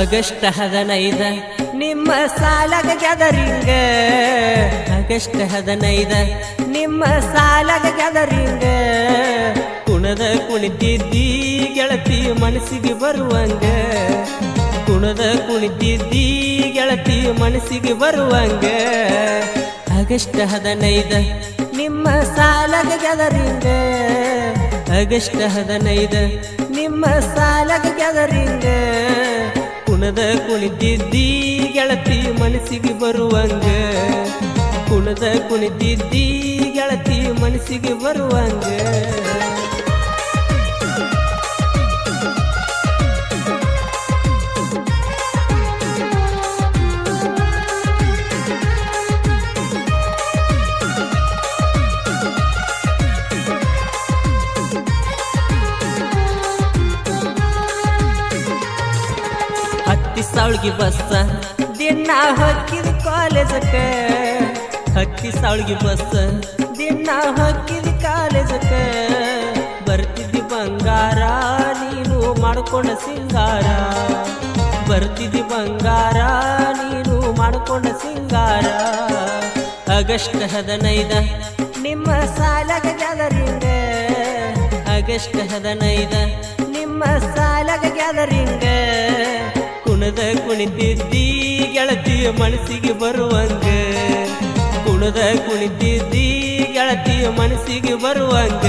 August ಹದಿನೈದ. ನಿಮ್ಮ ಸಾಲಗ gathering. August ಹದಿನೈದ. ನಿಮ್ಮ ಸಾಲಗ ಗ್ಯಾದರಿಂಗ. ಕುಣದ ಕುಣಿತಿದ್ದಿ ಗೆಳತಿ ಮನಸ್ಸಿಗೆ ಬರುವಂಗ. ಕುಣದ ಕುಣಿತಿದ್ದಿ ಗೆಳತಿ ಮನಸ್ಸಿಗೆ ಬರುವಂಗ. ಆಗಸ್ಟ್ ಹದಿನೈದ. ನಿಮ್ಮ ಸಾಲಗ ಗ್ಯಾದರಿಂಗ. ಆಗಸ್ಟ್ ಹದಿನೈದ. ನಿಮ್ಮ ಸಾಲಗ ಗ್ಯಾದರಿಂಗ. ಕುಣದ ಕುಣಿತಿದ್ದಿ ಗೆಳತಿ ಮನಸ್ಸಿಗೆ ಬರುವಂಗ ಕುಣದ ಕುಣಿತಿದ್ದಿ ಗೆಳತಿ ಮನಸ್ಸಿಗೆ ಬರುವಂಗ ಸಾವ್ಳಿಗೆ ಬಸ್ಸ ದಿನ ಹಾಕಿದ ಕಾಲೇಜಕ್ಕ. ಹತ್ತಿ ಸಾಳ್ಗಿ ಬಸ್ಸ ದಿನ ಹಾಕಿದ ಕಾಲೇಜಕ್ಕ. ಬರ್ತಿದ್ದಿ ಬಂಗಾರ ನೀನು ಮಾಡ್ಕೊಂಡ ಸಿಂಗಾರ. ಬರ್ತಿದ್ದಿ ಬಂಗಾರ ನೀನು ಮಾಡ್ಕೊಂಡ ಸಿಂಗಾರ. ಆಗಸ್ಟ್ ಹದಿನೈದ. ನಿಮ್ಮ ಸಾಲಗ ಗ್ಯಾದರಿಂಗ. ಆಗಸ್ಟ್ ಹದಿನೈದ. ನಿಮ್ಮ ಸಾಲಗ ಗ್ಯಾದರಿಂಗ. ಕುಣದ ಕುಣಿತಿದ್ದಿ ಗೆಳತಿ ಮನಸ್ಸಿಗೆ ಬರುವಂಗ ಕುಣದ ಕುಣಿತಿದ್ದಿ ಗೆಳತಿ ಮನಸ್ಸಿಗೆ ಬರುವಂಗ